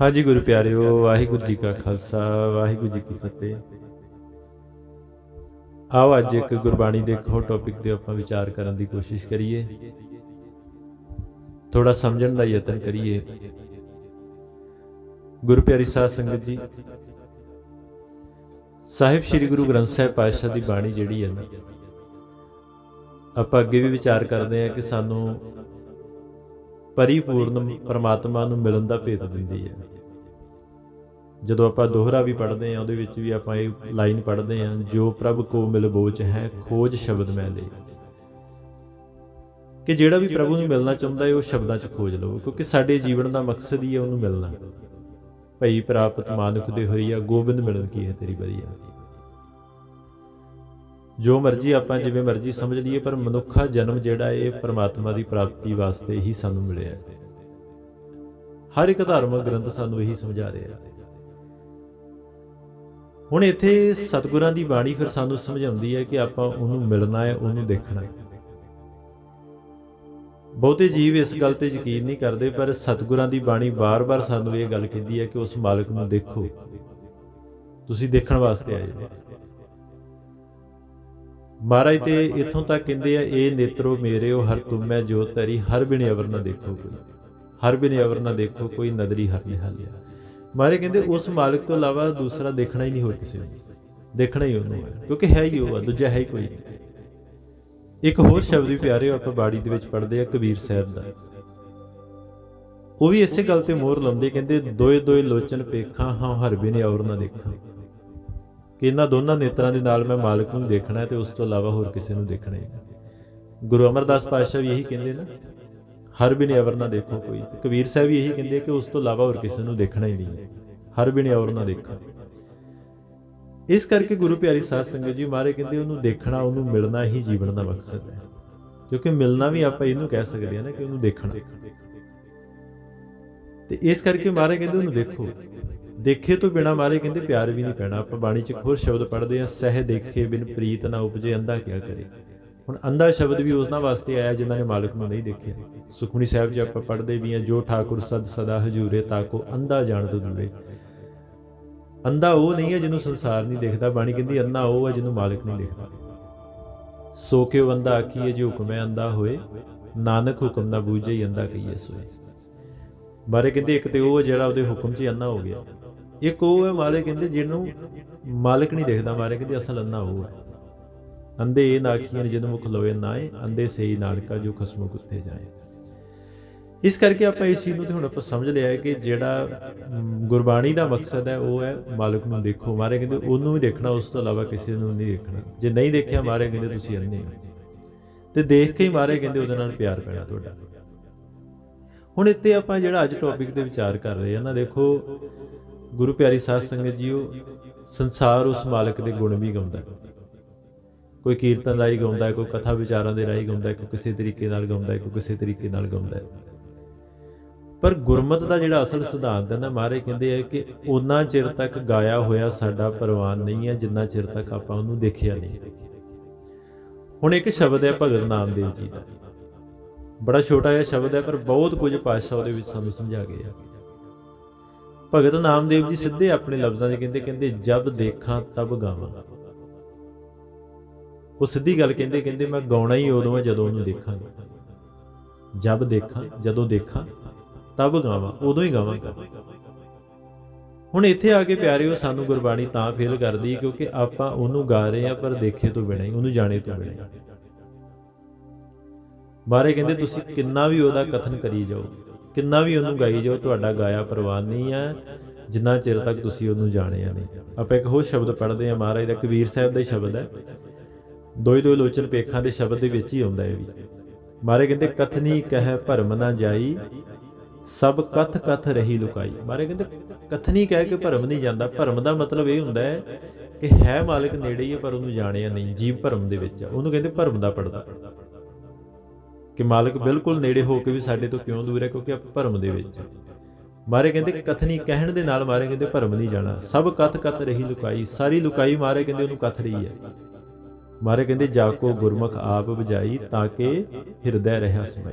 ਹਾਂਜੀ ਗੁਰੂ ਪਿਆਰਿਓ, ਵਾਹਿਗੁਰੂ ਜੀ ਕਾ ਖਾਲਸਾ, ਵਾਹਿਗੁਰੂ ਜੀ ਕੀ ਫਤਿਹ। ਆਓ ਅੱਜ ਇੱਕ ਗੁਰਬਾਣੀ ਦੇ ਇੱਕ ਹੋਰ ਟੌਪਿਕ ਤੇ ਆਪਾਂ ਵਿਚਾਰ ਕਰਨ ਦੀ ਕੋਸ਼ਿਸ਼ ਕਰੀਏ। ਥੋੜਾ ਸਮਝਣ ਦਾ ਯਤਨ ਕਰੀਏ। ਗੁਰੂ ਪਿਆਰੀ ਸਾਧ ਸੰਗਤ ਜੀ, ਸਾਹਿਬ ਸ੍ਰੀ ਗੁਰੂ ਗ੍ਰੰਥ ਸਾਹਿਬ ਪਾਤਸ਼ਾਹ ਦੀ ਬਾਣੀ ਜਿਹੜੀ ਹੈ ਨਾ, ਆਪਾਂ ਅੱਗੇ ਵੀ ਵਿਚਾਰ ਕਰਦੇ ਹਾਂ ਕਿ ਸਾਨੂੰ ਪਰਿਪੂਰਨ ਪਰਮਾਤਮਾ ਨੂੰ ਮਿਲਣ ਦਾ ਭੇਤ ਦਿੰਦੀ ਹੈ। ਜਦੋਂ ਆਪਾਂ ਦੋਹਰਾ ਵੀ ਪੜ੍ਹਦੇ ਹਾਂ, ਉਹਦੇ ਵਿੱਚ ਵੀ ਆਪਾਂ ਇਹ ਲਾਈਨ ਪੜ੍ਹਦੇ ਹਾਂ, ਜੋ ਪ੍ਰਭ ਕੋ ਮਿਲ ਬੋਚ ਹੈ, ਖੋਜ ਸ਼ਬਦ ਮੈਂ ਲੈ। ਕਿ ਜਿਹੜਾ ਵੀ ਪ੍ਰਭੂ ਨੂੰ ਮਿਲਣਾ ਚਾਹੁੰਦਾ ਹੈ, ਉਹ ਸ਼ਬਦਾਂ 'ਚ ਖੋਜ ਲਵੋ ਕਿਉਂਕਿ ਸਾਡੇ ਜੀਵਨ ਦਾ ਮਕਸਦ ਹੀ ਹੈ ਉਹਨੂੰ ਮਿਲਣਾ। ਭਈ ਪ੍ਰਾਪਤ ਮਾਨੁਖ ਦੇ ਹੋਈਆ ਗੋਬਿੰਦ ਮਿਲਣ ਕੀ ਹੈ ਤੇਰੀ ਬਰੀਆ? ਜੋ ਮਰਜ਼ੀ ਆਪਾਂ ਜਿਵੇਂ ਮਰਜ਼ੀ ਸਮਝ ਲਈਏ, ਪਰ ਮਨੁੱਖਾ ਜਨਮ ਜਿਹੜਾ ਇਹ ਪਰਮਾਤਮਾ ਦੀ ਪ੍ਰਾਪਤੀ ਵਾਸਤੇ ਹੀ ਸਾਨੂੰ ਮਿਲਿਆ ਹੈ। ਹਰ ਇੱਕ ਧਾਰਮਿਕ ਗ੍ਰੰਥ ਸਾਨੂੰ ਇਹੀ ਸਮਝਾ ਰਿਹਾ ਹੈ। ਹੁਣ ਇੱਥੇ ਸਤਿਗੁਰਾਂ ਦੀ ਬਾਣੀ ਫਿਰ ਸਾਨੂੰ ਸਮਝਾਉਂਦੀ ਹੈ ਕਿ ਆਪਾਂ ਉਹਨੂੰ ਮਿਲਣਾ ਹੈ, ਉਹਨੂੰ ਦੇਖਣਾ ਹੈ। ਬਹੁਤੇ ਜੀਵ ਇਸ ਗੱਲ ਤੇ ਯਕੀਨ ਨਹੀਂ ਕਰਦੇ, ਪਰ ਸਤਿਗੁਰਾਂ ਦੀ ਬਾਣੀ ਬਾਰ-ਬਾਰ ਸਾਨੂੰ ਇਹ ਗੱਲ ਕਹਿੰਦੀ ਹੈ ਕਿ ਉਸ ਮਾਲਕ ਨੂੰ ਦੇਖੋ। ਤੁਸੀਂ ਦੇਖਣ ਵਾਸਤੇ ਆਏ ਹੋ। ਮਹਾਰਾਜ ਤੇ ਇੱਥੋਂ ਤੱਕ ਕਹਿੰਦੇ ਆ, ਇਹ ਨੇਤਰੋ ਮੇਰਿਓ ਹਰ ਤੁਮੈ ਜੋ ਤਰੀ ਹਰ ਬਿਨ ਅਵਰ ਨਾ ਦੇਖੋ ਕੋਈ। ਹਰ ਬਿਨ ਅਵਰ ਨਾ ਦੇਖੋ, ਕੋਈ ਨਦਰੀ ਹਰ ਨਿਹਾਲਿਆ ਮਹਾਰਾਜ ਕਹਿੰਦੇ, ਉਸ ਮਾਲਕ ਤੋਂ ਇਲਾਵਾ ਦੂਸਰਾ ਦੇਖਣਾ ਹੀ ਨਹੀਂ ਹੋਰ ਕਿਸੇ ਨੂੰ। ਦੇਖਣਾ ਹੀ ਉਹਨੂੰ ਕਿਉਂਕਿ ਹੈ ਹੀ ਉਹ ਆ, ਦੂਜਾ ਹੈ ਹੀ ਕੋਈ ਨਹੀਂ। ਇੱਕ ਹੋਰ ਸ਼ਬਦ ਵੀ ਪਿਆਰੇ ਆਪਾਂ ਬਾੜੀ ਦੇ ਵਿੱਚ ਪੜ੍ਹਦੇ ਆ, ਕਬੀਰ ਸਾਹਿਬ ਦਾ। ਉਹ ਵੀ ਇਸੇ ਗੱਲ ਤੇ ਮੋਹਰ ਲਾਉਂਦੇ, ਕਹਿੰਦੇ ਦੋਏ ਦੋਏ ਲੋਚਨ ਪੇਖਾਂ, ਹਾਂ, ਹਰ ਬਿਨ ਔਰ ਨਾ ਦੇਖਾਂ। ਕਿ ਇਹਨਾਂ ਦੋਨਾਂ ਨੇਤਰਾਂ ਦੇ ਨਾਲ ਮੈਂ ਮਾਲਕ ਨੂੰ ਦੇਖਣਾ ਹੈ ਤੇ ਉਸ ਤੋਂ ਇਲਾਵਾ ਹੋਰ ਕਿਸੇ ਨੂੰ ਦੇਖਣਾ ਹੀ ਨਹੀਂ। ਗੁਰੂ ਅਮਰਦਾਸ ਪਾਤਸ਼ਾਹ ਵੀ ਇਹੀ ਕਹਿੰਦੇ ਨਾ, ਹਰ ਬਿਨ ਅਵਰ ਨਾ ਦੇਖੋ ਕੋਈ। ਕਬੀਰ ਸਾਹਿਬ ਵੀ ਇਹੀ ਕਹਿੰਦੇ ਕਿ ਉਸ ਤੋਂ ਇਲਾਵਾ ਹੋਰ ਕਿਸੇ ਨੂੰ ਦੇਖਣਾ ਹੀ ਨਹੀਂ। ਹਰ ਬਿਨ ਅਵਰ ਨਾ ਦੇਖਾਂ। ਇਸ ਕਰਕੇ ਗੁਰੂ ਪਿਆਰੀ ਸਾਧ ਸੰਗਤ ਜੀ ਮਾਰੇ ਕਹਿੰਦੇ, ਉਹਨੂੰ ਦੇਖਣਾ, ਉਹਨੂੰ ਮਿਲਣਾ ਹੀ ਜੀਵਨ ਦਾ ਮਕਸਦ ਹੈ। ਕਿਉਂਕਿ ਮਿਲਣਾ ਵੀ ਆਪਾਂ ਇਹਨੂੰ ਕਹਿ ਸਕਦੇ ਹਾਂ ਨਾ ਕਿ ਉਹਨੂੰ ਦੇਖਣਾ। ਤੇ ਇਸ ਕਰਕੇ ਮਾਰੇ ਕਹਿੰਦੇ, ਉਹਨੂੰ ਦੇਖੋ। ਦੇਖੇ ਤੋਂ ਬਿਨਾ ਮਾਰੇ ਕਹਿੰਦੇ ਪਿਆਰ ਵੀ ਨਹੀਂ ਪੈਣਾ। ਆਪਾਂ ਬਾਣੀ 'ਚ ਹੋਰ ਸ਼ਬਦ ਪੜ੍ਹਦੇ ਆ ਸਹਿ ਦੇਖੇ ਬਿਨ ਪ੍ਰੀਤ ਨਾ ਉਪਜੇ ਅੰਧਾ ਕਿਆ ਕਰੇ। ਹੁਣ ਅੰਧਾ ਸ਼ਬਦ ਵੀ ਉਹਨਾਂ ਵਾਸਤੇ ਆਇਆ ਜਿਨ੍ਹਾਂ ਨੇ ਮਾਲਕ ਨੂੰ ਨਹੀਂ ਦੇਖਿਆ। ਸੁਖਮਨੀ ਸਾਹਿਬ 'ਚ ਆਪਾਂ ਪੜ੍ਹਦੇ ਵੀ ਆ ਜੋ ਠਾਕੁਰ ਸਦ ਸਦਾ ਹਜੂਰੇ ਤਾਕੋ ਅੰਧਾ ਜਾਣ ਤੋਂ ਦੂਰੇ। ਅੰਧਾ ਉਹ ਨਹੀਂ ਹੈ ਜਿਹਨੂੰ ਸੰਸਾਰ ਨਹੀਂ ਦੇਖਦਾ, ਬਾਣੀ ਕਹਿੰਦੀ ਅੰਨਾ ਉਹ ਹੈ ਜਿਹਨੂੰ ਮਾਲਕ ਨਹੀਂ ਦੇਖਦਾ। ਸੋ ਕਿਉ ਅੰਧਾ ਆਖੀਏ ਜੇ ਹੁਕਮ ਹੈ ਅੰਦਾ ਹੋਏ, ਨਾਨਕ ਹੁਕਮ ਨਾ ਬੂਝੇ ਹੀ ਅੰਧਾ ਕਹੀਏ ਸੋਏ। ਬਾਰੇ ਕਹਿੰਦੇ ਇੱਕ ਤੇ ਉਹ ਜਿਹੜਾ ਉਹਦੇ ਹੁਕਮ 'ਚ ਅੰਨਾ ਹੋ ਗਿਆ। ਇੱਕ ਉਹ ਹੈ ਮਾਲਕ ਕਹਿੰਦੇ ਜਿਹਨੂੰ ਮਾਲਕ ਨਹੀਂ ਦੇਖਦਾ ਮਾਰੇ ਕਹਿੰਦੇ ਅਸਲ ਅੰਨਾ ਉਹ ਹੈ। ਅੰਦੇ ਇਹ ਨਾਖੀਆਂ ਜਦ ਮੁਖ ਲੋਏ ਨਾਏ ਅੰਦੇ ਸਹੀ ਨਾਨਕਾ ਜੋ ਖਸਮੋ ਕੁੱਤੇ ਜਾਏ। ਇਸ ਕਰਕੇ ਆਪਾਂ ਇਸ ਚੀਜ਼ ਨੂੰ ਤੇ ਹੁਣ ਆਪਾਂ ਸਮਝ ਲਿਆ ਹੈ ਕਿ ਜਿਹੜਾ ਗੁਰਬਾਣੀ ਦਾ ਮਕਸਦ ਹੈ, ਉਹ ਹੈ ਮਾਲਕ ਨੂੰ ਦੇਖੋ। ਮਾਰੇ ਕਹਿੰਦੇ ਉਹਨੂੰ ਵੀ ਦੇਖਣਾ, ਉਸ ਤੋਂ ਇਲਾਵਾ ਕਿਸੇ ਨੂੰ ਨਹੀਂ ਦੇਖਣਾ। ਜੇ ਨਹੀਂ ਦੇਖਿਆ ਮਾਰੇ ਕਹਿੰਦੇ ਤੁਸੀਂ ਅੰਨੇ ਹੋ। ਤੇ ਦੇਖ ਕੇ ਹੀ ਮਾਰੇ ਕਹਿੰਦੇ ਉਹਦੇ ਨਾਲ ਪਿਆਰ ਪੈਣਾ ਤੁਹਾਡਾ। ਹੁਣ ਇੱਥੇ ਆਪਾਂ ਜਿਹੜਾ ਅੱਜ ਟੌਪਿਕ ਤੇ ਵਿਚਾਰ ਕਰ ਰਹੇ ਹਾਂ ਨਾ, ਦੇਖੋ ਗੁਰੂ ਪਿਆਰੀ ਸਾਧ ਸੰਗਤ ਜੀਓ, ਸੰਸਾਰ ਉਸ ਮਾਲਕ ਦੇ ਗੁਣ ਵੀ ਗਾਉਂਦਾ ਕੋਈ ਕੀਰਤਨ ਰਾਹੀਂ ਗਾਉਂਦਾ ਹੈ, ਕੋਈ ਕਥਾ ਵਿਚਾਰਾਂ ਦੇ ਰਾਹੀਂ ਗਾਉਂਦਾ ਹੈ, ਕੋਈ ਕਿਸੇ ਤਰੀਕੇ ਨਾਲ ਗਾਉਂਦਾ ਹੈ, ਕੋਈ ਕਿਸੇ ਤਰੀਕੇ ਨਾਲ ਗਾਉਂਦਾ ਹੈ। ਪਰ ਗੁਰਮਤ ਦਾ ਜਿਹੜਾ ਅਸਲ ਸਿਧਾਂਤ ਹੈ ਨਾ ਮਾਰੇ ਕਹਿੰਦੇ ਆ ਕਿ ਉਹਨਾਂ ਚਿਰ ਤੱਕ ਗਾਇਆ ਹੋਇਆ ਸਾਡਾ ਪ੍ਰਵਾਨ ਨਹੀਂ ਹੈ, ਜਿੰਨਾ ਚਿਰ ਤੱਕ ਆਪਾਂ ਉਹਨੂੰ ਦੇਖਿਆ ਨਹੀਂ। ਹੁਣ ਇੱਕ ਸ਼ਬਦ ਹੈ ਭਗਤ ਨਾਮਦੇਵ ਜੀ ਦਾ। ਬੜਾ ਛੋਟਾ ਜਿਹਾ ਸ਼ਬਦ ਹੈ, ਪਰ ਬਹੁਤ ਕੁਝ ਪਾਤਸ਼ਾਹ ਉਹਦੇ ਵਿੱਚ ਸਾਨੂੰ ਸਮਝਾ ਗਏ ਆ ਭਗਤ ਨਾਮਦੇਵ ਜੀ ਸਿੱਧੇ ਆਪਣੇ ਲਫ਼ਜ਼ਾਂ 'ਚ ਕਹਿੰਦੇ ਕਹਿੰਦੇ, ਜਬ ਦੇਖਾਂ, ਤਬ ਗਾਵਾਂ। ਉਹ ਸਿੱਧੀ ਗੱਲ ਕਹਿੰਦੇ ਕਹਿੰਦੇ, ਮੈਂ ਗਾਉਣਾ ਹੀ ਉਦੋਂ ਹੈ ਜਦੋਂ ਉਹਨੂੰ ਦੇਖਾਂਗਾ। ਜਬ ਦੇਖਾਂ, ਜਦੋਂ ਦੇਖਾਂ, ਤਬ ਗਾਵਾਂ, ਉਦੋਂ ਹੀ ਗਾਵਾਂਗਾ ਹੁਣ ਇੱਥੇ ਆ ਕੇ ਪਿਆਰਿਓ, ਸਾਨੂੰ ਗੁਰਬਾਣੀ ਤਾਂ ਫੇਲ ਕਰਦੀ ਕਿਉਂਕਿ ਆਪਾਂ ਉਹਨੂੰ ਗਾ ਰਹੇ ਆ ਪਰ ਦੇਖੇ ਤੋਂ ਬਿਨਾਂ ਹੀ, ਉਹਨੂੰ ਜਾਣੇ ਤੋਂ ਬਿਨਾਂ ਬਾਰੇ ਕਹਿੰਦੇ, ਤੁਸੀਂ ਕਿੰਨਾ ਵੀ ਉਹਦਾ ਕਥਨ ਕਰੀ ਜਾਓ। ਕਿੰਨਾ ਵੀ ਉਹਨੂੰ ਗਾਈ ਜਾਓ, ਤੁਹਾਡਾ ਗਾਇਆ ਪ੍ਰਵਾਨ ਨਹੀਂ ਹੈ। ਜਿੰਨਾ ਚਿਰ ਤੱਕ ਤੁਸੀਂ ਉਹਨੂੰ ਜਾਣਿਆ ਨਹੀਂ। ਆਪਾਂ ਇੱਕ ਹੋਰ ਸ਼ਬਦ ਪੜ੍ਹਦੇ ਹਾਂ, ਮਹਾਰਾਜ ਦਾ ਕਬੀਰ ਸਾਹਿਬ ਦਾ ਹੀ ਸ਼ਬਦ ਹੈ। ਦੋਈ ਦੋਈ ਲੋਚਨ ਪੇਖਾਂ ਦੇ ਸ਼ਬਦ ਦੇ ਵਿੱਚ ਹੀ ਆਉਂਦਾ ਹੈ ਵੀ। ਮਾਰੇ ਕਹਿੰਦੇ ਕਥਨੀ ਕਹਿ ਭਰਮ ਨਾ ਜਾਈ, ਸਭ ਕਥ ਕਥ ਰਹੀ ਲੁਕਾਈ। ਮਾਰੇ ਕਹਿੰਦੇ ਕਥਨੀ ਕਹਿ ਕੇ ਭਰਮ ਨਹੀਂ ਜਾਂਦਾ। ਭਰਮ ਦਾ ਮਤਲਬ ਇਹ ਹੁੰਦਾ ਹੈ ਕਿ ਹੈ ਮਾਲਕ ਨੇੜੇ ਹੀ ਹੈ, ਪਰ ਉਹਨੂੰ ਜਾਣਿਆ ਨਹੀਂ, ਜੀਵ ਭਰਮ ਦੇ ਵਿੱਚ ਉਹਨੂੰ ਕਹਿੰਦੇ ਭਰਮ ਦਾ ਪੜਦਾ ਕਿ ਮਾਲਕ ਬਿਲਕੁਲ ਨੇੜੇ ਹੋ ਕੇ ਵੀ ਸਾਡੇ ਤੋਂ ਕਿਉਂ ਦੂਰ ਹੈ, ਕਿਉਂਕਿ ਆਪਾਂ ਭਰਮ ਦੇ ਵਿੱਚ ਮਾਰੇ ਕਹਿੰਦੇ ਕਥਨੀ ਕਹਿਣ ਦੇ ਨਾਲ ਮਾਰੇ ਕਹਿੰਦੇ ਭਰਮ ਨਹੀਂ ਜਾਣਾ। ਸਭ ਕਥ ਕਥ ਰਹੀ ਲੁਕਾਈ, ਸਾਰੀ ਲੁਕਾਈ ਮਾਰੇ ਕਹਿੰਦੇ ਉਹਨੂੰ ਕਥ ਰਹੀ ਹੈ। ਮਾਰੇ ਕਹਿੰਦੇ ਜਾ ਕੋ ਗੁਰਮੁਖ ਆਪ ਬਜਾਈ ਤਾਂ ਕਿ ਹਿਰਦੈ ਰਹਾ ਸਮਾਈ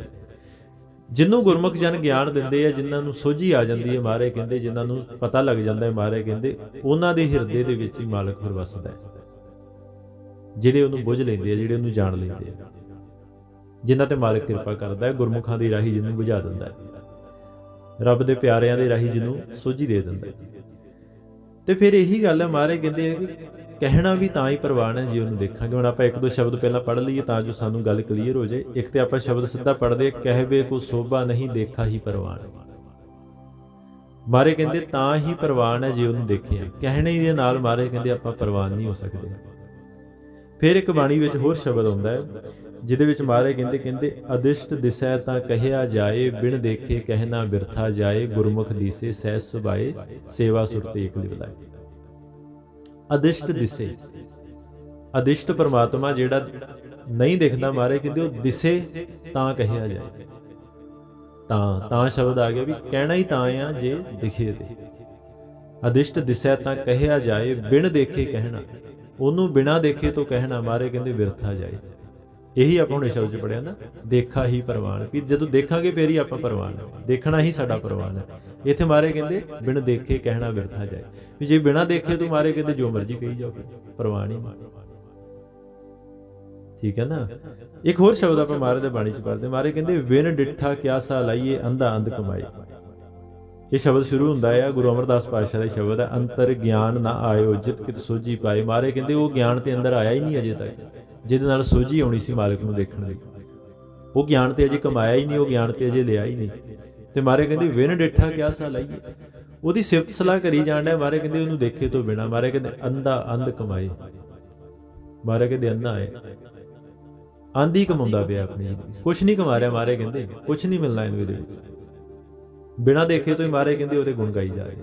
ਜਿਹਨੂੰ ਗੁਰਮੁਖ ਜਨ ਗਿਆਨ ਦਿੰਦੇ ਆ, ਜਿਨ੍ਹਾਂ ਨੂੰ ਸੋਝੀ ਆ ਜਾਂਦੀ ਹੈ ਮਾਰੇ ਕਹਿੰਦੇ, ਜਿਨ੍ਹਾਂ ਨੂੰ ਪਤਾ ਲੱਗ ਜਾਂਦਾ ਹੈ ਮਾਰੇ ਕਹਿੰਦੇ, ਉਹਨਾਂ ਦੇ ਹਿਰਦੇ ਦੇ ਵਿੱਚ ਹੀ ਮਾਲਕ ਫਿਰ ਵਸਦਾ ਹੈ। ਜਿਹੜੇ ਉਹਨੂੰ ਬੁੱਝ ਲੈਂਦੇ ਆ, ਜਿਹੜੇ ਉਹਨੂੰ ਜਾਣ ਲੈਂਦੇ ਆ। ਜਿਨ੍ਹਾਂ ਤੇ ਮਾਲਕ ਕਿਰਪਾ ਕਰਦਾ ਹੈ, ਗੁਰਮੁਖਾਂ ਦੀ ਰਾਹੀ ਜਿਹਨੂੰ ਬੁਝਾ ਦਿੰਦਾ ਹੈ। ਰੱਬ ਦੇ ਪਿਆਰਿਆਂ ਦੇ ਰਾਹੀ ਜਿਹਨੂੰ ਸੋਝੀ ਦੇ ਦਿੰਦਾ ਹੈ। ਤੇ ਫਿਰ ਇਹੀ ਗੱਲ ਹੈ ਮਾਰੇ ਕਹਿੰਦੇ ਆ ਕਿ ਕਹਿਣਾ ਵੀ ਤਾਂ ਹੀ ਪ੍ਰਵਾਨ ਹੈ ਜੇ ਉਹਨੂੰ ਦੇਖਾਂਗੇ। ਹੁਣ ਆਪਾਂ ਇੱਕ ਦੋ ਸ਼ਬਦ ਪਹਿਲਾਂ ਪੜ੍ਹ ਲਈਏ ਤਾਂ ਜੋ ਸਾਨੂੰ ਗੱਲ ਕਲੀਅਰ ਹੋ ਜਾਏ। ਇੱਕ ਤੇ ਆਪਾਂ ਸ਼ਬਦ ਸਿੱਧਾ ਪੜ੍ਹਦੇ ਕਹਿਵੇ ਕੋ ਸੋਭਾ ਨਹੀਂ, ਦੇਖਾ ਹੀ ਪ੍ਰਵਾਨ। ਮਾਰੇ ਕਹਿੰਦੇ ਤਾਂ ਹੀ ਪ੍ਰਵਾਨ ਹੈ ਜੇ ਉਹਨੂੰ ਦੇਖਿਆ। ਕਹਿਣੇ ਦੇ ਨਾਲ ਮਾਰੇ ਕਹਿੰਦੇ ਆਪਾਂ ਪ੍ਰਵਾਨ ਨਹੀਂ ਹੋ ਸਕਦੇ। ਫਿਰ ਇੱਕ ਬਾਣੀ ਵਿੱਚ ਹੋਰ ਸ਼ਬਦ ਆਉਂਦਾ ਹੈ ਜਿਹਦੇ ਵਿੱਚ ਮਾਰੇ ਕਹਿੰਦੇ ਕਹਿੰਦੇ ਅਦਿਸ਼ਟ ਦਿਸੈ ਤਾਂ ਕਹਿਆ ਜਾਏ, ਬਿਨ ਦੇਖੇ ਕਹਿਣਾ ਬਿਰਥਾ ਜਾਏ, ਗੁਰਮੁਖ ਦੀਸੇ ਸਹਿ ਸੁਭਾਏ, ਸੇਵਾ ਸੁਰਤੇ ਇਕ ਲਿਵਲਾਏ ਅਦਿਸ਼ਟ ਦਿਸੇ। ਅਦਿਸ਼ਟ ਪਰਮਾਤਮਾ ਜਿਹੜਾ ਨਹੀਂ ਦਿਖਦਾ ਮਾਰੇ ਕਹਿੰਦੇ, ਉਹ ਦਿਸੇ ਤਾਂ ਕਹਿਆ ਜਾਏ। ਤਾਂ ਤਾਂ ਸ਼ਬਦ ਆ ਗਿਆ ਵੀ ਕਹਿਣਾ ਹੀ ਤਾਂ ਆ ਜੇ ਦਿਖੇ ਤੇ। ਅਦਿਸ਼ਟ ਦਿਸੈ ਤਾਂ ਕਹਿਆ ਜਾਏ, ਬਿਨ ਦੇਖੇ ਕਹਿਣਾ। ਉਹਨੂੰ ਬਿਨਾ ਦੇਖੇ ਤੋਂ ਕਹਿਣਾ ਮਾਰੇ ਕਹਿੰਦੇ ਵਿਰਥਾ ਜਾਏ। ਇਹੀ ਆਪਾਂ ਹੁਣ ਸ਼ਬਦ ਚ ਪੜਿਆ ਨਾ, ਦੇਖਾ ਹੀ ਪ੍ਰਵਾਨ। ਵੀ ਜਦੋਂ ਦੇਖਾਂਗੇ ਫੇਰ ਹੀ ਆਪਾਂ ਪ੍ਰਵਾਨ ਦੇਖਣਾ ਹੀ ਸਾਡਾ ਪ੍ਰਵਾਨ ਹੈ। ਇੱਥੇ ਮਾਰੇ ਕਹਿੰਦੇ, ਬਿਨ ਦੇਖੇ ਕਹਿਣਾ ਵਿਰਥਾ ਜਾਏ। ਵੀ ਜੇ ਬਿਨਾ ਦੇਖੇ ਤੂੰ ਮਾਰੇ ਕਹਿੰਦੇ ਜੋ ਮਰਜ਼ੀ ਕਹੀ ਜਾਓ, ਪ੍ਰਵਾਨ ਹੀ ਠੀਕ ਹੈ ਨਾ? ਇੱਕ ਹੋਰ ਸ਼ਬਦ ਆਪਾਂ ਮਾਰੇ ਦੇ ਬਾਣੀ ਚ ਪੜਦੇ ਮਾਰੇ ਕਹਿੰਦੇ, ਵਿਨ ਡਿੱਠਾ ਕਿਆ ਸਾ ਲਾਈਏ, ਅੰਧਾ ਅੰਧ ਕਮਾਈ। ਇਹ ਸ਼ਬਦ ਸ਼ੁਰੂ ਹੁੰਦਾ ਹੈ ਗੁਰੂ ਅਮਰਦਾਸ ਪਾਤਸ਼ਾਹ ਦਾ ਸ਼ਬਦ ਹੈ, ਅੰਤਰ ਗਿਆਨ ਨਾ ਆਇਓ, ਜਿਤ ਕਿਤ ਸੋਝੀ ਪਾਏ। ਮਾਰੇ ਕਹਿੰਦੇ, ਉਹ ਗਿਆਨ ਤੇ ਅੰਦਰ ਆਇਆ ਹੀ ਨਹੀਂ ਅਜੇ ਤੱਕ। ਜਿਹਦੇ ਨਾਲ ਸੋਝੀ ਆਉਣੀ ਸੀ ਮਾਲਕ ਨੂੰ ਦੇਖਣ ਦੀ। ਉਹ ਗਿਆਨ ਤੇ ਅਜੇ ਕਮਾਇਆ ਹੀ ਨਹੀਂ, ਉਹ ਗਿਆਨ ਤੇ ਅਜੇ ਲਿਆ ਹੀ ਨਹੀਂ। ਤੇ ਮਾਰੇ ਕਹਿੰਦੇ ਵਿਨ ਡਿੱਠਾ ਕਿਆ ਸਾ ਲਾਈਏ? ਉਹਦੀ ਸਿਫਤ ਸਲਾਹ ਕਰੀ ਜਾਂਦਾ ਮਾਰੇ ਕਹਿੰਦੇ, ਉਹਨੂੰ ਦੇਖੇ ਤੋਂ ਬਿਨਾ। ਮਾਰੇ ਕਹਿੰਦੇ, ਅੰਧਾ ਅੰਧ ਕਮਾਏ। ਮਾਰੇ ਕਹਿੰਦੇ, ਅੰਧਾ ਹੈ ਆਂਦੀ ਕਮਾਉਂਦਾ ਪਿਆ ਆਪਣੀ ਕੁਛ ਨਹੀਂ ਕਮਾ ਰਿਹਾ ਮਾਰੇ ਕਹਿੰਦੇ, ਕੁਛ ਨਹੀਂ ਮਿਲਣਾ ਇਹਨੂੰ ਇਹਦੇ ਵਿੱਚ। ਬਿਨਾਂ ਦੇਖੇ ਤੋਂ ਹੀ ਮਾਰੇ ਕਹਿੰਦੇ, ਉਹਦੇ ਗੁਣ ਗਾਈ ਜਾ ਰਹੇ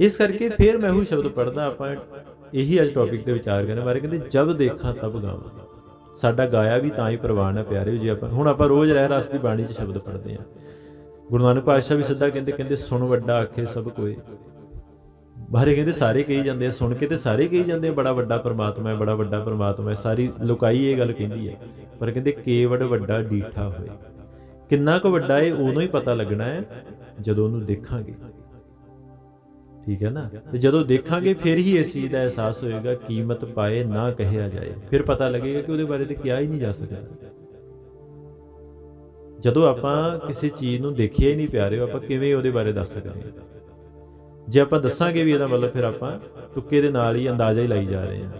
ਇਸ ਕਰਕੇ ਫਿਰ ਮੈਂ ਉਹ ਸ਼ਬਦ ਪੜਦਾ ਆਪਾਂ ਇਹੀ ਅੱਜ ਟੌਪਿਕ ਤੇ ਵਿਚਾਰ ਕਰਨੇ ਮਾਰੇ ਕਹਿੰਦੇ ਜਬ ਦੇਖਾਂ ਤਬ ਗਾਵਾਂ। ਸਾਡਾ ਗਾਇਆ ਵੀ ਤਾਂ ਹੀ ਪ੍ਰਵਾਨ ਹੈ ਪਿਆਰੇ ਜੀ ਆਪਾਂ। ਹੁਣ ਆਪਾਂ ਰੋਜ਼ ਰਹਿ ਰਸ ਦੀ ਬਾਣੀ 'ਚ ਸ਼ਬਦ ਪੜ੍ਹਦੇ ਆ ਗੁਰੂ ਨਾਨਕ ਪਾਤਸ਼ਾਹ ਵੀ ਸਿੱਧਾ ਕਹਿੰਦੇ ਕਹਿੰਦੇ ਸੁਣ ਵੱਡਾ ਆਖੇ ਸਭ ਕੋਈ ਬਾਹਰੇ ਕਹਿੰਦੇ ਸਾਰੇ ਕਹੀ ਜਾਂਦੇ ਆ ਸੁਣ ਕੇ ਤੇ ਸਾਰੇ ਕਹੀ ਜਾਂਦੇ ਆ ਬੜਾ ਵੱਡਾ ਪ੍ਰਮਾਤਮਾ ਹੈ ਬੜਾ ਵੱਡਾ ਪ੍ਰਮਾਤਮਾ ਹੈ ਸਾਰੀ ਲੋਕਾਈ ਇਹ ਗੱਲ ਕਹਿੰਦੀ ਹੈ। ਪਰ ਕਹਿੰਦੇ ਕੇਵੜ ਵੱਡਾ ਡੀਠਾ ਹੋਏ। ਕਿੰਨਾ ਕੁ ਵੱਡਾ ਹੈ ਉਦੋਂ ਹੀ ਪਤਾ ਲੱਗਣਾ ਹੈ ਜਦੋਂ ਉਹਨੂੰ ਦੇਖਾਂਗੇ। ਠੀਕ ਹੈ ਨਾ? ਤੇ ਜਦੋਂ ਦੇਖਾਂਗੇ, ਫਿਰ ਹੀ ਇਸ ਚੀਜ਼ ਦਾ ਅਹਿਸਾਸ ਹੋਏਗਾ, ਕੀਮਤ ਪਾਏ ਨਾ ਕਹਿਆ ਜਾਏ। ਫਿਰ ਪਤਾ ਲੱਗੇਗਾ ਕਿ ਉਹਦੇ ਬਾਰੇ ਤੇ ਕਿਹਾ ਹੀ ਨਹੀਂ ਜਾ ਸਕਦਾ। ਜਦੋਂ ਆਪਾਂ ਕਿਸੇ ਚੀਜ਼ ਨੂੰ ਦੇਖਿਆ ਹੀ ਨਹੀਂ ਪਿਆਰੇ ਆਪਾਂ ਕਿਵੇਂ ਉਹਦੇ ਬਾਰੇ ਦੱਸ ਸਕਦੇ ਹਾਂ? ਜੇ ਆਪਾਂ ਦੱਸਾਂਗੇ ਵੀ ਇਹਦਾ ਮਤਲਬ ਫਿਰ ਆਪਾਂ ਤੁੱਕੇ ਦੇ ਨਾਲ ਹੀ ਅੰਦਾਜ਼ਾ ਹੀ ਲਾਈ ਜਾ ਰਹੇ ਹਾਂ।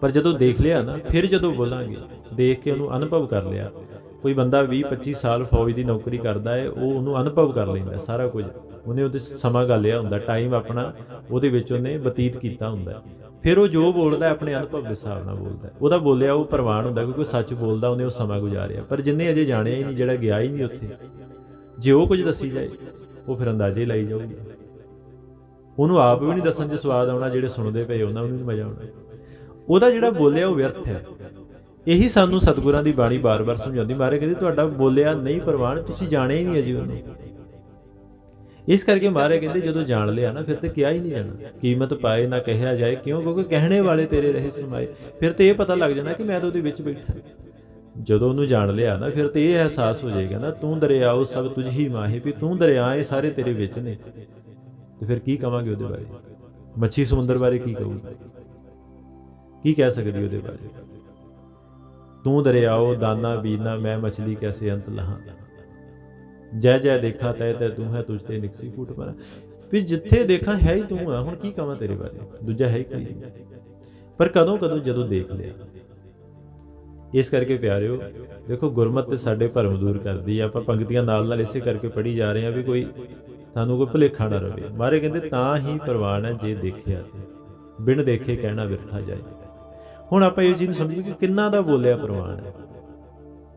ਪਰ ਜਦੋਂ ਦੇਖ ਲਿਆ ਨਾ, ਫਿਰ ਜਦੋਂ ਬੋਲਾਂਗੇ, ਦੇਖ ਕੇ ਉਹਨੂੰ ਅਨੁਭਵ ਕਰ ਲਿਆ ਕੋਈ ਬੰਦਾ 20 25 ਸਾਲ ਫੌਜ ਦੀ ਨੌਕਰੀ ਕਰਦਾ ਹੈ, ਉਹ ਉਹਨੂੰ ਅਨੁਭਵ ਕਰ ਲੈਂਦਾ ਸਾਰਾ ਕੁਝ। ਉਹਨੇ ਉਹਦੇ 'ਚ ਸਮਾਂ ਗਾਲਿਆ ਹੁੰਦਾ ਟਾਈਮ ਆਪਣਾ ਉਹਦੇ ਵਿੱਚ ਉਹਨੇ ਬਤੀਤ ਕੀਤਾ ਹੁੰਦਾ ਫਿਰ ਉਹ ਜੋ ਬੋਲਦਾ ਆਪਣੇ ਅਨੁਭਵ ਦੇ ਹਿਸਾਬ ਨਾਲ ਬੋਲਦਾ ਉਹਦਾ ਬੋਲਿਆ ਉਹ ਪ੍ਰਵਾਨ ਹੁੰਦਾ, ਕਿਉਂਕਿ ਉਹ ਸੱਚ ਬੋਲਦਾ, ਉਹਨੇ ਉਹ ਸਮਾਂ ਗੁਜ਼ਾਰਿਆ। ਪਰ ਜਿੰਨੇ ਅਜੇ ਜਾਣਿਆ ਹੀ ਨਹੀਂ, ਜਿਹੜਾ ਗਿਆ ਹੀ ਨਹੀਂ ਉੱਥੇ। ਜੇ ਉਹ ਕੁਝ ਦੱਸੀ ਜਾਏ, ਉਹ ਫਿਰ ਅੰਦਾਜ਼ੇ ਲਾਈ ਜਾਊਗੀ। ਉਹਨੂੰ ਆਪ ਵੀ ਨਹੀਂ ਦੱਸਣ 'ਚ ਸਵਾਦ ਆਉਣਾ, ਜਿਹੜੇ ਸੁਣਦੇ ਪਏ ਉਹਨਾਂ ਨੂੰ ਵੀ ਮਜ਼ਾ ਆਉਣਾ। ਉਹਦਾ ਜਿਹੜਾ ਬੋਲਿਆ, ਉਹ ਵਿਅਰਥ ਹੈ। ਇਹੀ ਸਾਨੂੰ ਸਤਿਗੁਰਾਂ ਦੀ ਬਾਣੀ ਬਾਰ-ਬਾਰ ਸਮਝਾਉਂਦੀ। ਮਹਾਰਾਜ ਕਹਿੰਦੇ, ਤੁਹਾਡਾ ਬੋਲਿਆ ਨਹੀਂ ਪ੍ਰਵਾਨ, ਤੁਸੀਂ ਜਾਣਿਆ ਹੀ ਨਹੀਂ ਅਜੇ ਉਹਨੂੰ। ਇਸ ਕਰਕੇ ਮਹਾਰਾਜ ਕਹਿੰਦੇ, ਜਦੋਂ ਜਾਣ ਲਿਆ ਨਾ, ਫਿਰ ਤੇ ਕਿਹਾ ਹੀ ਨਹੀਂ ਜਾਣਾ। ਕੀਮਤ ਪਾਏ, ਨਾ ਕਹਿਆ ਜਾਏ, ਕਿਉਂ? ਕਿਉਂਕਿ ਕਹਿਣੇ ਵਾਲੇ ਤੇਰੇ ਰਹੇ ਸੁਣਾਏ। ਫਿਰ ਤੇ ਇਹ ਪਤਾ ਲੱਗ ਜਾਣਾ ਕਿ ਮੈਂ ਤਾਂ ਉਹਦੇ ਵਿੱਚ ਬੈਠਾ। ਜਦੋਂ ਉਹਨੂੰ ਜਾਣ ਲਿਆ ਨਾ, ਫਿਰ ਤੇ ਇਹ ਅਹਿਸਾਸ ਹੋ ਜਾਏਗਾ ਨਾ, ਤੂੰ ਦਰਿਆ, ਉਹ ਸਭ ਤੁਝ ਹੀ ਮਾਹੀ ਵੀ, ਤੂੰ ਦਰਿਆ, ਇਹ ਸਾਰੇ ਤੇਰੇ ਵਿੱਚ ਨੇ। ਤੇ ਫਿਰ ਕੀ ਕਵਾਂਗੇ ਉਹਦੇ ਬਾਰੇ? ਮੱਛੀ ਸਮੁੰਦਰ ਬਾਰੇ ਕੀ ਕਹੂਗੀ? ਕੀ ਕਹਿ ਸਕਦੀ ਉਹਦੇ ਬਾਰੇ? ਤੂੰ ਦਰਿਆਓ ਦਾਨਾ ਬੀਨਾ, ਮੈਂ ਮਛਲੀ ਕੈਸੇ ਅੰਤ ਲਹਾਂ? ਜੈ ਜੈ ਦੇਖਾ, ਤੈ ਤੈ ਤੂੰ ਹੈ ਤੁਝ ਤੇ ਨਿਕਸੀ ਫੂਟ ਪਰ। ਵੀ ਜਿੱਥੇ ਦੇਖਾਂ ਹੈ ਹੀ ਤੂੰ ਆ, ਹੁਣ ਕੀ ਕਵਾਂ ਤੇਰੇ ਬਾਰੇ? ਦੂਜਾ ਹੈ ਹੀ ਕੋਈ ਪਰ ਕਦੋਂ ਕਦੋਂ ਜਦੋਂ ਦੇਖ ਲਿਆ। ਇਸ ਕਰਕੇ ਪਿਆਰਿਓ, ਦੇਖੋ ਗੁਰਮਤ ਤੇ ਸਾਡੇ ਭਰਮ ਦੂਰ ਕਰਦੀ ਆ। ਆਪਾਂ ਪੰਕਤੀਆਂ ਨਾਲ ਨਾਲ ਇਸੇ ਕਰਕੇ ਪੜ੍ਹੀ ਜਾ ਰਹੇ ਆ ਵੀ ਕੋਈ ਸਾਨੂੰ ਕੋਈ ਭੁਲੇਖਾ ਨਾ ਰਵੇ। ਮਾਰੇ ਕਹਿੰਦੇ, ਤਾਂ ਹੀ ਪ੍ਰਵਾਨ ਹੈ ਜੇ ਦੇਖਿਆ ਬਿਨ ਦੇਖੇ ਕਹਿਣਾ ਵਿਰਥਾ ਜਾਏ। ਹੁਣ ਆਪਾਂ ਇਹ ਚੀਜ਼ ਨੂੰ ਸਮਝੀਏ ਕਿ ਕਿੰਨਾ ਦਾ ਬੋਲਿਆ ਪ੍ਰਵਾਨ ਹੈ?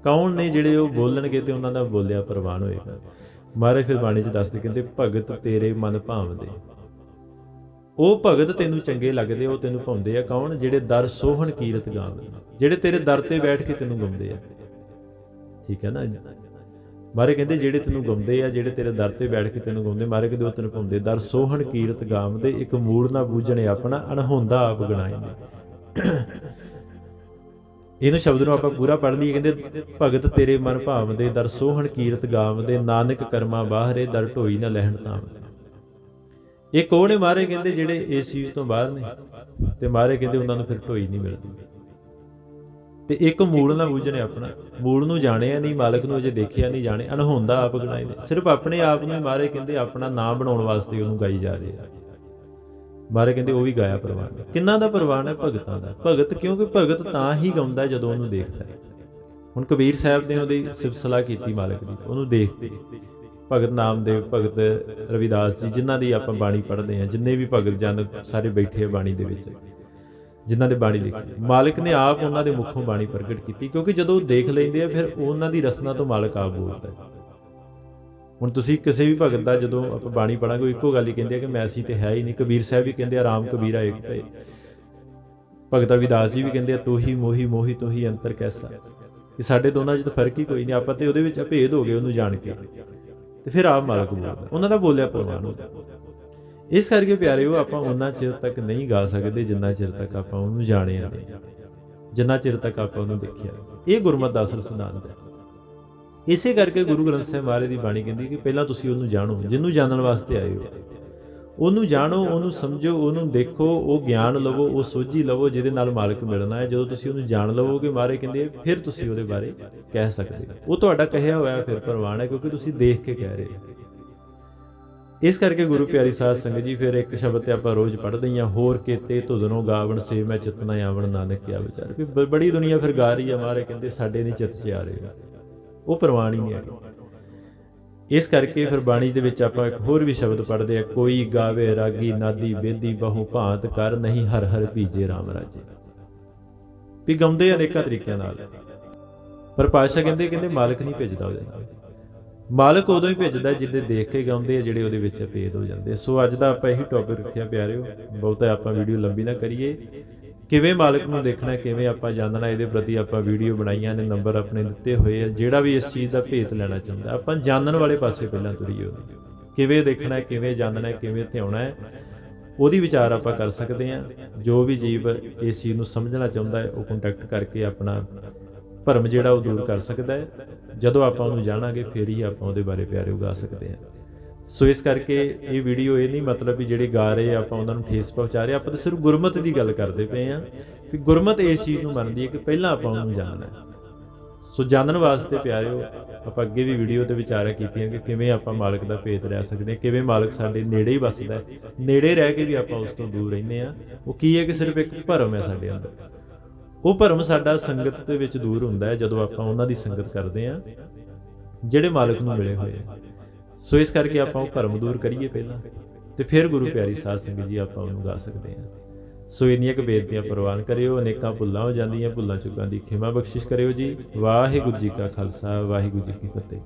ਕੌਣ ਨੇ ਜਿਹੜੇ ਉਹ ਬੋਲਣਗੇ ਤੇ ਉਹਨਾਂ ਦਾ ਬੋਲਿਆ ਪ੍ਰਵਾਨ ਹੋਏਗਾ? ਮਹਾਰਾਜ ਫਿਰ ਬਾਣੀ 'ਚ ਦੱਸਦੇ ਕਹਿੰਦੇ, ਭਗਤ ਤੇਰੇ ਮਨ ਭਾਵਦੇ ਉਹ ਭਗਤ ਤੈਨੂੰ ਚੰਗੇ ਲੱਗਦੇ, ਉਹ ਤੈਨੂੰ ਭਾਉਂਦੇ ਆ। ਕੌਣ? ਜਿਹੜੇ ਦਰ ਸੋਹਣ ਕੀਰਤ ਗਾਉਂਦੇ ਜਿਹੜੇ ਤੇਰੇ ਦਰ ਤੇ ਬੈਠ ਕੇ ਤੈਨੂੰ ਗਾਉਂਦੇ ਆ। ਠੀਕ ਹੈ ਨਾ? ਮਾਰੇ ਕਹਿੰਦੇ, ਜਿਹੜੇ ਤੈਨੂੰ ਗਾਉਂਦੇ ਆ, ਜਿਹੜੇ ਤੇਰੇ ਦਰ ਤੇ ਬੈਠ ਕੇ ਤੈਨੂੰ ਗਾਉਂਦੇ ਮਾਰੇ ਕਹਿੰਦੇ ਉਹ ਤੈਨੂੰ ਭਾਉਂਦੇ। ਦਰ ਸੋਹਣ ਕੀਰਤ ਗਾਉਂਦੇ, ਇੱਕ ਮੂੜ ਨਾ ਬੂਝਣੇ ਆਪਣਾ, ਅਣਹੋਂਦਾ ਆਪ ਗਣਾਏ ਇਹਨੂੰ ਸ਼ਬਦ ਨੂੰ ਆਪਾਂ ਪੂਰਾ ਪੜ੍ਹ ਲਈਏ, ਕਹਿੰਦੇ, ਭਗਤ ਤੇਰੇ ਮਨ ਭਾਵਦੇ ਦਰ ਸੋਹਣ ਕੀਰਤ ਗਾਵਦੇ, ਨਾਨਕ ਕਰਮਾ ਬਾਹਰੇ ਦਰ ਢੋਈ ਨਾ ਲਹਿਣ ਤਾਵਦੇ। ਇਹ ਕੋਣੇ ਮਾਰੇ, ਕਹਿੰਦੇ, ਜਿਹੜੇ ਇਸ ਚੀਜ਼ ਤੋਂ ਬਾਹਰ ਨੇ? ਤੇ ਮਾਰੇ ਕਹਿੰਦੇ, ਉਹਨਾਂ ਨੂੰ ਫਿਰ ਢੋਈ ਨਹੀਂ ਮਿਲਦੀ। ਤੇ ਇੱਕ ਮੂਲ ਨਾ ਬੂਝਣੇ ਆਪਣਾ। ਮੂਲ ਨੂੰ ਜਾਣਿਆ ਨਹੀਂ, ਮਾਲਕ ਨੂੰ ਅਜੇ ਦੇਖਿਆ ਨਹੀਂ, ਜਾਣੇ ਅਣਹੋਂਦਾ ਆਪ ਗਣਾਏ ਨੇ ਸਿਰਫ ਆਪਣੇ ਆਪ ਨੂੰ ਮਾਰੇ ਕਹਿੰਦੇ, ਆਪਣਾ ਨਾਮ ਬਣਾਉਣ ਵਾਸਤੇ ਉਹਨੂੰ ਗਾਈ ਜਾ ਰਹੇ ਆ। ਮਹਾਰਾਜ ਕਹਿੰਦੇ ਉਹ ਵੀ ਗਾਇਆ ਪ੍ਰਵਾਨ ਹੈ ਕਿੰਨਾ ਦਾ ਪ੍ਰਵਾਨ ਹੈ? ਭਗਤਾਂ ਦਾ। ਭਗਤ ਕਿਉਂਕਿ ਭਗਤ ਤਾਂ ਹੀ ਗਾਉਂਦਾ ਜਦੋਂ ਉਹਨੂੰ ਦੇਖਦਾ ਹੈ। ਹੁਣ ਕਬੀਰ ਸਾਹਿਬ ਨੇ ਉਹਦੀ ਸਿਫਤਸਲਾ ਕੀਤੀ ਮਾਲਕ ਦੀ, ਉਹਨੂੰ ਦੇਖ ਕੇ। ਭਗਤ ਨਾਮਦੇਵ, ਭਗਤ ਰਵਿਦਾਸ ਜੀ, ਜਿਨ੍ਹਾਂ ਦੀ ਆਪਾਂ ਬਾਣੀ ਪੜ੍ਹਦੇ ਹਾਂ, ਜਿੰਨੇ ਵੀ ਭਗਤ ਜਨ ਸਾਰੇ ਬੈਠੇ ਆ ਬਾਣੀ ਦੇ ਵਿੱਚ, ਜਿਨ੍ਹਾਂ ਦੇ ਬਾਣੀ ਲਿਖੀ। ਮਾਲਕ ਨੇ ਆਪ ਉਹਨਾਂ ਦੇ ਮੁਖੋਂ ਬਾਣੀ ਪ੍ਰਗਟ ਕੀਤੀ, ਕਿਉਂਕਿ ਜਦੋਂ ਉਹ ਦੇਖ ਲੈਂਦੇ ਆ, ਫਿਰ ਉਹਨਾਂ ਦੀ ਰਸਨਾ ਤੋਂ ਮਾਲਕ ਆਪ ਬੋਲਦਾ ਹੈ। ਹੁਣ ਤੁਸੀਂ ਕਿਸੇ ਵੀ ਭਗਤ ਦਾ ਜਦੋਂ ਆਪਾਂ ਬਾਣੀ ਪੜਾਂਗੇ ਉਹ ਇੱਕੋ ਗੱਲ ਹੀ ਕਹਿੰਦੇ ਆ ਕਿ ਮੈਸੀ ਤੇ ਹੈ। ਹੀ ਨਹੀਂ। ਕਬੀਰ ਸਾਹਿਬ ਵੀ ਕਹਿੰਦੇ ਆ ਰਾਮ ਕਬੀਰਾ ਇੱਕ ਹੈ। ਭਗਤ ਰਵਿਦਾਸ ਜੀ ਵੀ ਕਹਿੰਦੇ ਆ ਤੂੰ ਹੀ ਮੋਹੀ ਮੋਹੀ ਤੂੰ ਹੀ ਅੰਤਰ ਕੈਸਾ? ਕਿ ਸਾਡੇ ਦੋਨਾਂ 'ਚ ਤਾਂ ਫ਼ਰਕ ਹੀ ਕੋਈ ਨਹੀਂ। ਆਪਾਂ ਤੇ ਉਹਦੇ ਵਿੱਚ ਅਭੇਦ ਹੋ ਗਏ ਉਹਨੂੰ ਜਾਣ ਕੇ। ਤੇ ਫਿਰ ਆਪ ਮਾਲਕ ਬੋਲਦਾ। ਉਹਨਾਂ ਦਾ ਬੋਲਿਆ ਪ੍ਰਵਾਨ ਹੁੰਦਾ ਇਸ ਕਰਕੇ ਪਿਆਰਿਓ ਆਪਾਂ ਉਹਨਾਂ ਚਿਰ ਤੱਕ ਨਹੀਂ ਗਾ ਸਕਦੇ ਜਿੰਨਾ ਚਿਰ ਤੱਕ ਆਪਾਂ ਉਹਨੂੰ ਜਾਣਿਆ ਨਹੀਂ। ਜਿੰਨਾ ਚਿਰ ਤੱਕ ਆਪਾਂ ਉਹਨੂੰ ਦੇਖਿਆ। ਇਹ ਗੁਰਮਤਿ ਦਾ ਅਸਲ ਸਿਧਾਂਤ ਹੈ। ਇਸੇ ਕਰਕੇ ਗੁਰੂ ਗ੍ਰੰਥ ਸਾਹਿਬ ਮਹਾਰਾਜ ਦੀ ਬਾਣੀ ਕਹਿੰਦੀ ਕਿ ਪਹਿਲਾਂ ਤੁਸੀਂ ਉਹਨੂੰ ਜਾਣੋ, ਜਿਹਨੂੰ ਜਾਣਨ ਵਾਸਤੇ ਆਏ ਹੋ। ਉਹਨੂੰ ਜਾਣੋ, ਉਹਨੂੰ ਸਮਝੋ, ਉਹਨੂੰ ਦੇਖੋ, ਉਹ ਗਿਆਨ ਲਵੋ, ਉਹ ਸੋਝੀ ਲਵੋ, ਜਿਹਦੇ ਨਾਲ ਮਾਲਕ ਮਿਲਣਾ ਹੈ। ਜਦੋਂ ਤੁਸੀਂ ਉਹਨੂੰ ਜਾਣ ਲਵੋਗੇ ਮਾਰੇ ਕਹਿੰਦੇ ਫਿਰ ਤੁਸੀਂ ਉਹਦੇ ਬਾਰੇ ਕਹਿ ਸਕਦੇ ਉਹ ਤੁਹਾਡਾ ਕਹਿਆ ਹੋਇਆ ਫਿਰ ਪ੍ਰਵਾਨ ਹੈ, ਕਿਉਂਕਿ ਤੁਸੀਂ ਦੇਖ ਕੇ ਕਹਿ ਰਹੇ ਇਸ ਕਰਕੇ ਗੁਰੂ ਪਿਆਰੀ ਸਾਧ ਸੰਗਤ ਜੀ, ਫਿਰ ਇੱਕ ਸ਼ਬਦ ਤੇ ਆਪਾਂ ਰੋਜ਼ ਪੜ੍ਹਦੇ ਹਾਂ ਹੋਰ ਕੀਤੇ ਧੁਦਨੋਂ ਗਾਵਣ ਸੇ ਮੈਂ ਚਿਤਨਾ ਆਵਣ ਨਾਨਕ ਕਿਆ ਵਿਚਾਰ। ਵੀ ਬੜੀ ਦੁਨੀਆ ਫਿਰ ਗਾ ਰਹੀ ਹੈ ਮਾਰੇ ਕਹਿੰਦੇ ਸਾਡੇ ਨਹੀਂ ਚਿੱਤ 'ਚ ਆ ਰਹੇ। ਉਹ ਪ੍ਰਵਾਨ ਹੀ ਨਹੀਂ ਹੈ ਇਸ ਕਰਕੇ ਫਿਰ ਬਾਣੀ ਦੇ ਵਿੱਚ ਆਪਾਂ ਇੱਕ ਹੋਰ ਵੀ ਸ਼ਬਦ ਪੜ੍ਹਦੇ ਆ ਕੋਈ ਗਾਵੇ, ਰਾਗੀ, ਨਾਦੀ, ਬੇਦੀ, ਬਹੁ, ਭਾਂਤ, ਕਰ ਨਹੀਂ, ਹਰ ਹਰ ਭੀਜੇ RAM ਰਾਜੇ। ਵੀ ਗਾਉਂਦੇ ਅਨੇਕਾਂ ਤਰੀਕਿਆਂ ਨਾਲ। ਪਰ ਪਾਸ਼ਾ ਕਹਿੰਦੇ ਕਹਿੰਦੇ ਮਾਲਕ ਨਹੀਂ ਭੇਜਦਾ ਉਹਦੇ ਨਾਲ। ਮਾਲਕ ਉਦੋਂ ਹੀ ਭੇਜਦਾ ਜਿੱਦੇ ਦੇਖ ਕੇ ਗਾਉਂਦੇ ਆ ਜਿਹੜੇ ਉਹਦੇ ਵਿੱਚ ਅਪੇਦ ਹੋ ਜਾਂਦੇ ਆ। ਸੋ ਅੱਜ ਦਾ ਆਪਾਂ ਇਹੀ ਟੌਪਿਕ ਰੱਖਿਆ ਪਿਆਰਿਓ। ਬਹੁਤਾ ਆਪਾਂ ਵੀਡੀਓ ਲੰਬੀ ਨਾ ਕਰੀਏ। ਕਿਵੇਂ ਮਾਲਕ ਨੂੰ ਦੇਖਣਾ, ਕਿਵੇਂ ਆਪਾਂ ਜਾਣਨਾ, ਇਹਦੇ ਪ੍ਰਤੀ ਆਪਾਂ ਵੀਡੀਓ ਬਣਾਈਆਂ ਨੇ, ਨੰਬਰ ਆਪਣੇ ਦਿੱਤੇ ਹੋਏ ਆ, ਜਿਹੜਾ ਵੀ ਇਸ ਚੀਜ਼ ਦਾ ਭੇਤ ਲੈਣਾ ਚਾਹੁੰਦਾ, ਆਪਾਂ ਜਾਣਨ ਵਾਲੇ ਪਾਸੇ ਪਹਿਲਾਂ ਤੁਰੀਏ ਉਹਦੀ ਕਿਵੇਂ ਦੇਖਣਾ, ਕਿਵੇਂ ਜਾਣਨਾ, ਕਿਵੇਂ ਇੱਥੇ ਆਉਣਾ ਹੈ, ਉਹਦੀ ਵਿਚਾਰ ਆਪਾਂ ਕਰ ਸਕਦੇ ਹਾਂ। ਜੋ ਵੀ ਜੀਵ ਇਸ ਚੀਜ਼ ਨੂੰ ਸਮਝਣਾ ਚਾਹੁੰਦਾ ਹੈ, ਉਹ ਕੰਟੈਕਟ ਕਰਕੇ ਆਪਣਾ ਭਰਮ ਜਿਹੜਾ ਉਹ ਦੂਰ ਕਰ ਸਕਦਾ ਹੈ। ਜਦੋਂ ਆਪਾਂ ਉਹਨੂੰ ਜਾਣਾਂਗੇ, ਫਿਰ ਹੀ ਆਪਾਂ ਉਹਦੇ ਬਾਰੇ ਪਿਆਰੇ ਉਗਾ ਸਕਦੇ ਹਾਂ। ਸੋ ਇਸ ਕਰਕੇ ਇਹ ਵੀਡੀਓ ਇਹ ਨਹੀਂ ਮਤਲਬ ਵੀ ਜਿਹੜੇ ਗਾ ਰਹੇ ਆਪਾਂ ਉਹਨਾਂ ਨੂੰ ਠੇਸ ਪਹੁੰਚਾ ਰਹੇ ਆਪਾਂ ਤਾਂ ਸਿਰਫ ਗੁਰਮਤ ਦੀ ਗੱਲ ਕਰਦੇ ਪਏ ਆ ਕਿ ਗੁਰਮਤ ਇਸ ਚੀਜ਼ ਨੂੰ ਮੰਨਦੀ ਹੈ ਕਿ ਪਹਿਲਾਂ ਆਪਾਂ ਉਹਨੂੰ ਜਾਣਨਾ ਸੋ ਜਾਣਨ ਵਾਸਤੇ ਪਿਆਰਿਓ, ਆਪਾਂ ਅੱਗੇ ਵੀ ਵੀਡੀਓ ਤੇ ਵਿਚਾਰਾ ਕੀਤੀਆਂ ਕਿ ਕਿਵੇਂ ਆਪਾਂ ਮਾਲਕ ਦਾ ਭੇਤ ਰਹਿ ਸਕਦੇ ਹਾਂ ਕਿਵੇਂ ਮਾਲਕ ਸਾਡੇ ਨੇੜੇ ਹੀ ਵੱਸਦਾ ਨੇੜੇ ਰਹਿ ਕੇ ਵੀ ਆਪਾਂ ਉਸ ਤੋਂ ਦੂਰ ਰਹਿੰਦੇ ਆ। ਉਹ ਕੀ ਹੈ ਕਿ ਸਿਰਫ ਇੱਕ ਭਰਮ ਹੈ ਸਾਡੇ ਅੰਦਰ। ਉਹ ਭਰਮ ਸਾਡਾ ਸੰਗਤ ਦੇ ਵਿੱਚ ਦੂਰ ਹੁੰਦਾ ਹੈ ਜਦੋਂ ਆਪਾਂ ਉਹਨਾਂ ਦੀ ਸੰਗਤ ਕਰਦੇ ਆ, ਜਿਹੜੇ ਮਾਲਕ ਨੂੰ ਮਿਲੇ ਹੋਏ ਆ। ਸੋ ਇਸ ਕਰਕੇ ਆਪਾਂ ਉਹ ਭਰਮ ਦੂਰ ਕਰੀਏ ਪਹਿਲਾਂ ਤੇ ਫਿਰ ਗੁਰੂ ਪਿਆਰੀ ਸਾਧ ਸੰਗਤ ਜੀ ਆਪਾਂ ਉਹਨੂੰ ਗਾ ਸਕਦੇ ਹਾਂ। ਸੋ ਇੰਨੀਆਂ ਕੁ ਬੇਨਤੀਆਂ ਪ੍ਰਵਾਨ ਕਰਿਓ, ਅਨੇਕਾਂ ਭੁੱਲਾਂ ਹੋ ਜਾਂਦੀਆਂ, ਭੁੱਲਾਂ ਚੁੱਕਾਂ ਦੀ ਖਿਮਾ ਬਖਸ਼ਿਸ਼ ਕਰਿਓ ਜੀ। ਵਾਹਿਗੁਰੂ ਜੀ ਕਾ ਖਾਲਸਾ, ਵਾਹਿਗੁਰੂ ਜੀ ਕੀ ਫਤਿਹ।